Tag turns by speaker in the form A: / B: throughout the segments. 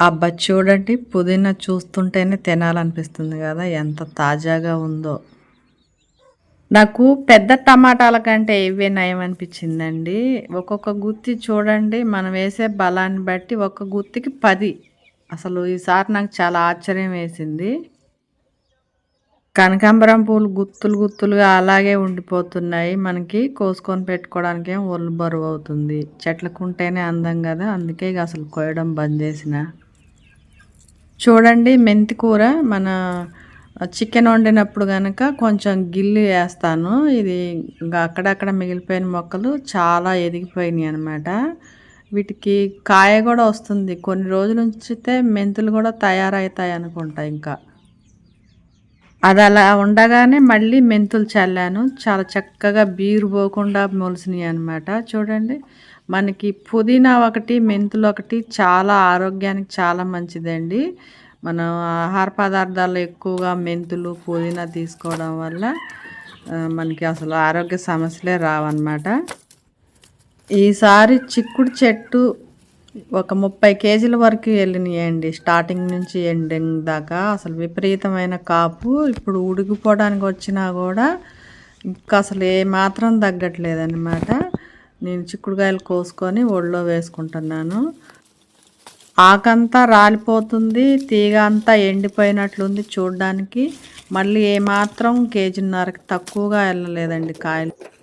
A: అబ్బా చూడండి పుదీనా చూస్తుంటేనే తినాలనిపిస్తుంది కదా ఎంత తాజాగా ఉందో. నాకు పెద్ద టమాటాల కంటే ఇవే నయం అనిపించిందండి ఒక్కొక్క గుత్తి చూడండి మనం వేసే బలాన్ని బట్టి ఒక్క గుత్తికి పది. అసలు ఈసారి నాకు చాలా ఆశ్చర్యం వేసింది. కనకాంబరం పూలు గుత్తులు గుత్తులుగా అలాగే ఉండిపోతున్నాయి. మనకి కోసుకొని పెట్టుకోవడానికి ఏం ఒళ్ళు బరువు అవుతుంది. చెట్లకు ఉంటేనే అందం కదా అందుకే ఇక అసలు కోయడం బంద్ చేసిన. చూడండి మెంతి కూర. మన చికెన్ వండినప్పుడు కనుక కొంచెం గిల్లి వేస్తాను. ఇది ఇంకా అక్కడక్కడ మిగిలిపోయిన మొక్కలు చాలా ఎదిగిపోయినాయి అనమాట వీటికి కాయ కూడా వస్తుంది. కొన్ని రోజులు ఉంచితే మెంతులు కూడా తయారవుతాయి అనుకుంటా ఇంకా. అది అలా ఉండగానే మళ్ళీ మెంతులు చల్లాను. చాలా చక్కగా బీరు పోకుండా మొలిసినాయి అనమాట చూడండి మనకి పుదీనా ఒకటి మెంతులు ఒకటి చాలా ఆరోగ్యానికి చాలా మంచిదండి. మనం ఆహార పదార్థాలు ఎక్కువగా మెంతులు పుదీనా తీసుకోవడం వల్ల మనకి అసలు ఆరోగ్య సమస్యలే రావన్నమాట. ఈసారి చిక్కుడు చెట్టు ఒక ముప్పై కేజీల వరకు వెళ్ళినాయండి. స్టార్టింగ్ నుంచి ఎండింగ్ దాకా అసలు విపరీతమైన కాపు. ఇప్పుడు ఉడికిపోవడానికి వచ్చినా కూడా ఇంకా అసలు ఏ మాత్రం తగ్గట్లేదన్నమాట. నేను చిక్కుడుకాయలు కోసుకొని ఒళ్ళో వేసుకుంటున్నాను. ఆకంతా రాలిపోతుంది. తీగ అంతా ఎండిపోయినట్లుంది చూడడానికి. మళ్ళీ ఏమాత్రం కేజీన్నరకి తక్కువగా వెళ్ళలేదండి కాయలు.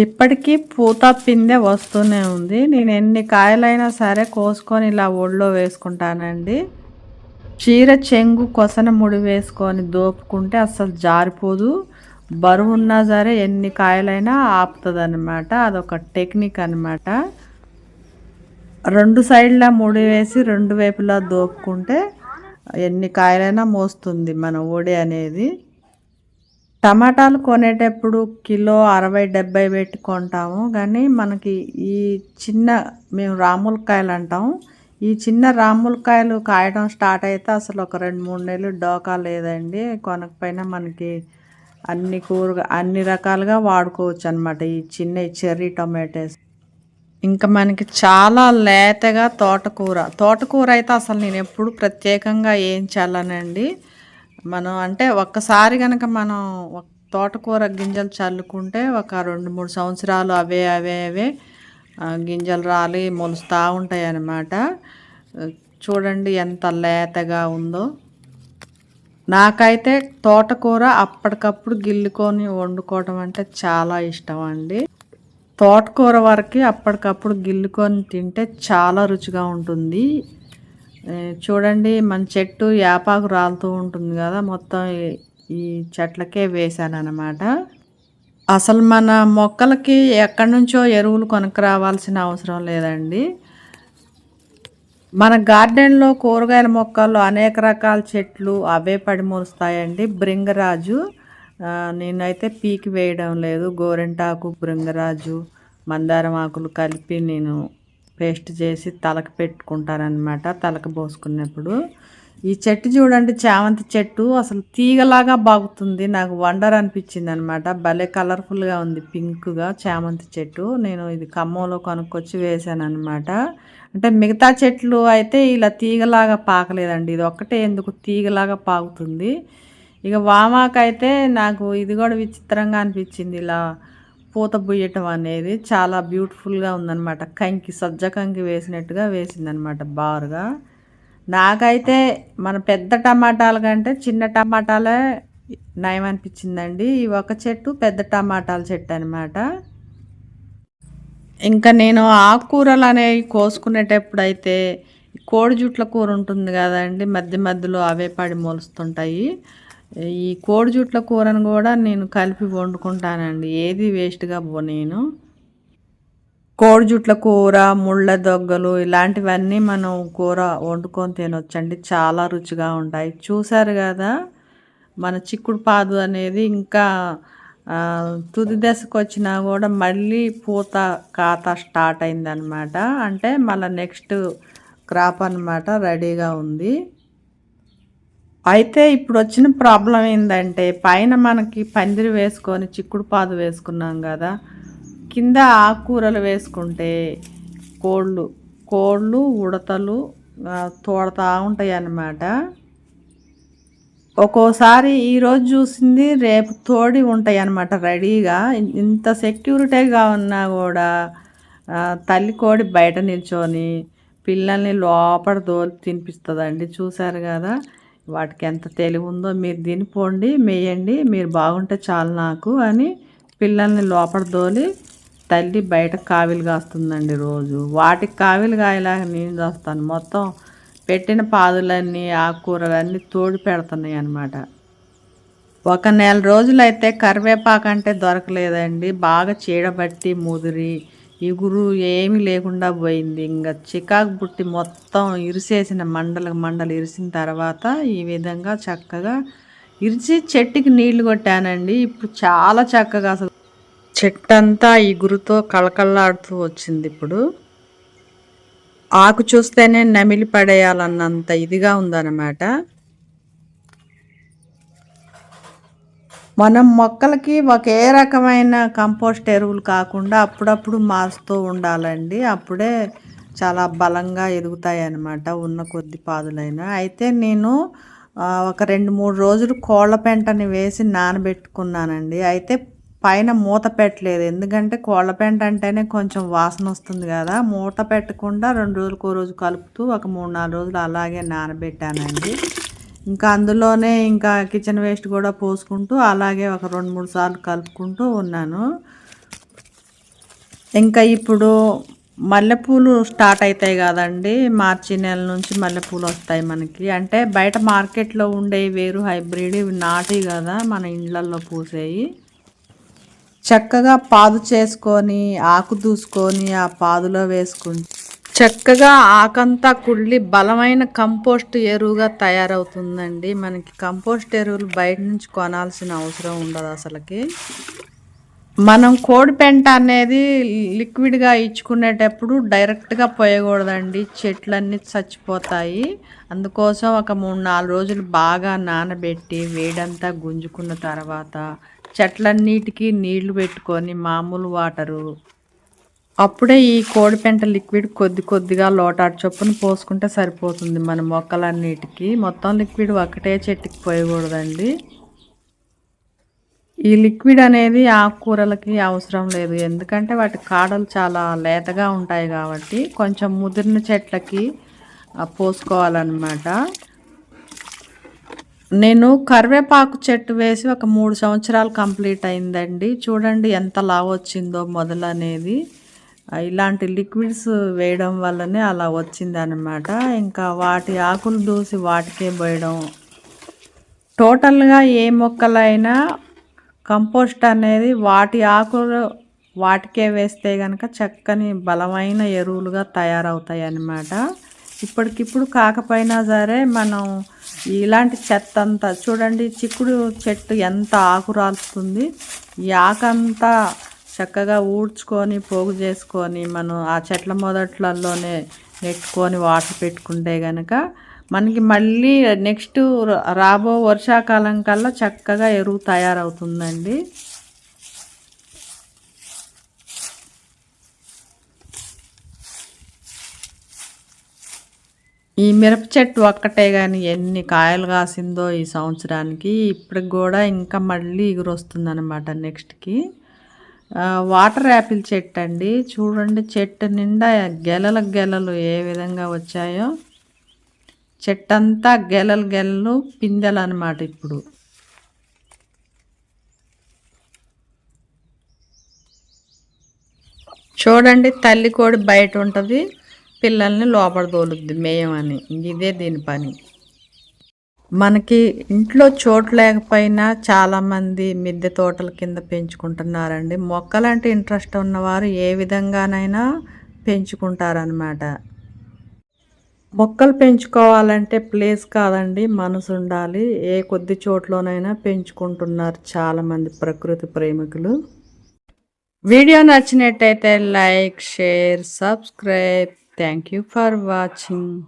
A: ఇప్పటికీ పూత పిందె వస్తూనే ఉంది. నేను ఎన్ని కాయలైనా సరే కోసుకొని ఇలా ఒళ్ళో వేసుకుంటానండి. చీర చెంగు కొసన ముడి వేసుకొని దోపుకుంటే అస్సలు జారిపోదు. బరువు ఉన్నా సరే ఎన్ని కాయలైనా ఆపుతుంది అనమాట అదొక టెక్నిక్ అనమాట రెండు సైడ్ల ముడి వేసి రెండు వైపులా దోపుకుంటే ఎన్ని కాయలైనా మోస్తుంది మన ఓడి అనేది. టమాటాలు కొనేటప్పుడు కిలో అరవై డెబ్బై పెట్టి కొంటాము. కానీ మనకి ఈ చిన్న మేము రాములకాయలు అంటాం. ఈ చిన్న రాములకాయలు కాయడం స్టార్ట్ అయితే అసలు ఒక రెండు మూడు నెలలు డోకా లేదండి. కొనకపోయినా మనకి అన్ని కూరగా అన్ని రకాలుగా వాడుకోవచ్చు అనమాట ఈ చిన్న చెర్రీ టొమాటోస్. ఇంకా మనకి చాలా లేతగా తోటకూర. తోటకూర అయితే అసలు నేను ఎప్పుడు ప్రత్యేకంగా ఏం చేయాలనండి మనం అంటే ఒక్కసారి కనుక మనం తోటకూర గింజలు చల్లుకుంటే ఒక రెండు మూడు సంవత్సరాలు అవే అవే అవే గింజలు రాలి మొలుస్తూ ఉంటాయి అన్నమాట. చూడండి ఎంత లేతగా ఉందో. నాకైతే తోటకూర అప్పటికప్పుడు గిల్లుకొని వండుకోవడం అంటే చాలా ఇష్టం అండి. తోటకూర వరకు అప్పటికప్పుడు గిల్లుకొని తింటే చాలా రుచిగా ఉంటుంది. చూడండి మన చెట్టు యాపాకు రాలుతూ ఉంటుంది కదా మొత్తం ఈ చెట్లకే వేసాను అనమాట అసలు మన మొక్కలకి ఎక్కడి నుంచో ఎరువులు కొనుక్కు రావాల్సిన అవసరం లేదండి. మన గార్డెన్లో కూరగాయల మొక్కలు అనేక రకాల చెట్లు అవే పడి మొలుస్తాయండి. బృంగరాజు నేనైతే పీకి వేయడం లేదు. గోరెంటాకు బృంగరాజు మందారం ఆకులు కలిపి నేను పేస్ట్ చేసి తలకు పెట్టుకుంటారనమాట తలకు పోసుకున్నప్పుడు. ఈ చెట్టు చూడండి చామంతి చెట్టు అసలు తీగలాగా బాగుతుంది. నాకు వండర్ అనిపించింది అనమాట భలే కలర్ఫుల్గా ఉంది పింక్గా చామంతి చెట్టు. నేను ఇది ఖమ్మంలో కొనుక్కొచ్చి వేసాను అనమాట అంటే మిగతా చెట్లు అయితే ఇలా తీగలాగా పాకలేదండి. ఇది ఒక్కటే ఎందుకు తీగలాగా పాకుతుంది. ఇక వామాకైతే నాకు ఇది కూడా విచిత్రంగా అనిపించింది ఇలా పూత పూయటం అనేది చాలా బ్యూటిఫుల్గా ఉందన్నమాట. కంకి సజ్జ కంకి వేసినట్టుగా వేసిందనమాట బారుగా. నాకైతే మన పెద్ద టమాటాల కంటే చిన్న టమాటాలే నయం అనిపించిందండి. ఈ ఒక చెట్టు పెద్ద టమాటాల చెట్టు అనమాట ఇంకా నేను ఆకుకూరలు అనేవి కోసుకునేటప్పుడు అయితే కోడి జుట్ల కూర ఉంటుంది కదండి మధ్య మధ్యలో అవే పడి మొలుస్తుంటాయి. ఈ కోడి జుట్ల కూరను కూడా నేను కలిపి వండుకుంటానండి. ఏది వేస్ట్గా పో నేను. కోడి జుట్ల కూర ముళ్ళ దొగ్గలు ఇలాంటివన్నీ మనం కూర వండుకొని తినొచ్చండి. చాలా రుచిగా ఉంటాయి. చూసారు కదా మన చిక్కుడు పాదు అనేది ఇంకా తుది దశకు వచ్చినా కూడా మళ్ళీ పూత కాత స్టార్ట్ అయిందనమాట అంటే మళ్ళీ నెక్స్ట్ క్రాప్ అనమాట రెడీగా ఉంది. అయితే ఇప్పుడు వచ్చిన ప్రాబ్లం ఏంటంటే పైన మనకి పందిరి వేసుకొని చిక్కుడు పాదు వేసుకున్నాం కదా కింద ఆకుకూరలు వేసుకుంటే కోళ్ళు కోళ్ళు ఉడతలు తోడతా ఉంటాయి అన్నమాట ఒక్కోసారి ఈరోజు చూసింది రేపు తోడి ఉంటాయి అన్నమాట రెడీగా ఇంత సెక్యూరిటీగా ఉన్నా కూడా తల్లి కోడి బయట నిల్చొని పిల్లల్ని లోపల దోలి తినిపిస్తుందండి చూసారు కదా. వాటికి ఎంత తెలివి ఉందో మీరు తినిపోండి మేయండి మీరు బాగుంటే చాలు నాకు అని పిల్లల్ని లోపల దోలి తల్లి బయట కావిలు కాస్తుందండి రోజు. వాటికి కావిలు కాయలాగా నేను చేస్తాను మొత్తం పెట్టిన పాదులన్నీ ఆకుకూరలన్నీ తోడి పెడుతున్నాయి అన్నమాట ఒక నెల రోజులైతే కరివేపాకు అంటే దొరకలేదండి. బాగా చీడబట్టి ముదిరి ఎగురు ఏమీ లేకుండా పోయింది. ఇంకా చికాకు బుట్టి మొత్తం ఇరిసేసిన మండల మండలు ఇరిసిన తర్వాత ఈ విధంగా చక్కగా ఇరిచి చెట్టుకి నీళ్ళు కొట్టానండి. ఇప్పుడు చాలా చక్కగా అసలు చెట్టంతా ఇగురుతో కళకళలాడుతూ వచ్చింది ఇప్పుడు. ఆకు చూస్తేనే నమిలి పడేయాలన్నంత ఇదిగా ఉందన్నమాట. మనం మొక్కలకి ఒకే రకమైన కంపోస్ట్ ఎరువులు కాకుండా అప్పుడప్పుడు మారుస్తూ ఉండాలండి. అప్పుడే చాలా బలంగా ఎదుగుతాయి అన్నమాట ఉన్న కొద్ది పాదులైనా. అయితే నేను ఒక రెండు మూడు రోజులు కోళ్ళ పెంటని వేసి నానబెట్టుకున్నానండి. అయితే పైన మూత పెట్టలేదు. ఎందుకంటే కోళ్ళ పెంట అంటేనే కొంచెం వాసన వస్తుంది కదా. మూత పెట్టకుండా రెండు రోజులకు ఒక రోజు కలుపుతూ ఒక మూడు నాలుగు రోజులు అలాగే నానబెట్టానండి. ఇంకా అందులోనే ఇంకా కిచెన్ వేస్ట్ కూడా పోసుకుంటూ అలాగే ఒక రెండు మూడు సార్లు కలుపుకుంటూ ఉన్నాను. ఇంకా ఇప్పుడు మల్లెపూలు స్టార్ట్ అవుతాయి కదండి. మార్చి నెల నుంచి మల్లెపూలు వస్తాయి మనకి. అంటే బయట మార్కెట్లో ఉండేవి వేరు హైబ్రిడ్ ఇవి నాటి కదా మన ఇండ్లల్లో పూసేవి చక్కగా పాదు చేసుకొని ఆకు దూసుకొని ఆ పాదులో వేసుకుని చక్కగా ఆకంతా కుళ్ళి బలమైన కంపోస్ట్ ఎరువుగా తయారవుతుందండి. మనకి కంపోస్ట్ ఎరువులు బయట నుంచి కొనాల్సిన అవసరం ఉండదు అసలుకి. మనం కోడి పెంట అనేది లిక్విడ్గా ఇచ్చుకునేటప్పుడు డైరెక్ట్గా పోయకూడదండి. చెట్లన్నీ చచ్చిపోతాయి. అందుకోసం ఒక మూడు నాలుగు రోజులు బాగా నానబెట్టి వేడంతా గుంజుకున్న తర్వాత చెట్లన్నిటికీ నీళ్ళు పెట్టుకొని మామూలు వాటరు అప్పుడే ఈ కోడి పెంట లిక్విడ్ కొద్ది కొద్దిగా లోటాడు చొప్పున పోసుకుంటే సరిపోతుంది మన మొక్కలన్నిటికీ. మొత్తం లిక్విడ్ ఒకటే చెట్టుకి పోయకూడదండి. ఈ లిక్విడ్ అనేది ఆకుకూరలకి అవసరం లేదు. ఎందుకంటే వాటి కాడలు చాలా లేతగా ఉంటాయి కాబట్టి కొంచెం ముదిరిన చెట్లకి పోసుకోవాలన్నమాట. నేను కరివేపాకు చెట్టు వేసి ఒక మూడు సంవత్సరాలు కంప్లీట్ అయిందండి. చూడండి ఎంత లావు వచ్చిందో మొదలనేది. ఇలాంటి లిక్విడ్స్ వేయడం వల్లనే అలా వచ్చింది అనమాట ఇంకా వాటి ఆకులు దూసి వాటికే పోయడం. టోటల్గా ఏ మొక్కలైనా కంపోస్ట్ అనేది వాటి ఆకులు వాటికే వేస్తే కనుక చక్కని బలమైన ఎరువులుగా తయారవుతాయి అన్నమాట ఇప్పటికిప్పుడు కాకపోయినా సరే మనం ఇలాంటి చెత్త అంతా చూడండి చిక్కుడు చెట్టు ఎంత ఆకు రాలుతుంది. ఈ ఆకంతా చక్కగా ఊడ్చుకొని పోగు చేసుకొని మనం ఆ చెట్ల మొదట్లలోనే నెట్టుకొని వాటర్ పెట్టుకుంటే కనుక మనకి మళ్ళీ నెక్స్ట్ రాబో వర్షాకాలం కల్లా చక్కగా ఎరువు తయారవుతుందండి. ఈ మిరప చెట్టు ఒక్కటే కానీ ఎన్ని కాయలు కాసిందో ఈ సంవత్సరానికి. ఇప్పటికి కూడా ఇంకా మళ్ళీ ఎగురొస్తుందనమాట నెక్స్ట్కి. వాటర్ యాపిల్ చెట్టు అండి. చూడండి చెట్టు నిండా గెలల గెలలు ఏ విధంగా వచ్చాయో. చెట్టంతా గెలలు గెలలు పిందెలు అనమాట ఇప్పుడు. చూడండి తల్లి కోడి బయట ఉంటుంది. పిల్లల్ని లోపల తోలుద్ది మేయమని ఇదే దీని పని. మనకి ఇంట్లో చోటు లేకపోయినా చాలామంది మిద్దె తోటల కింద పెంచుకుంటున్నారండి. మొక్కలంటే ఇంట్రెస్ట్ ఉన్నవారు ఏ విధంగానైనా పెంచుకుంటారనమాట మొక్కలు పెంచుకోవాలంటే ప్లేస్ కాదండి మనసు ఉండాలి. ఏ కొద్ది చోట్లోనైనా పెంచుకుంటున్నారు చాలామంది ప్రకృతి ప్రేమికులు. వీడియో నచ్చినట్టయితే like share subscribe. Thank you for watching.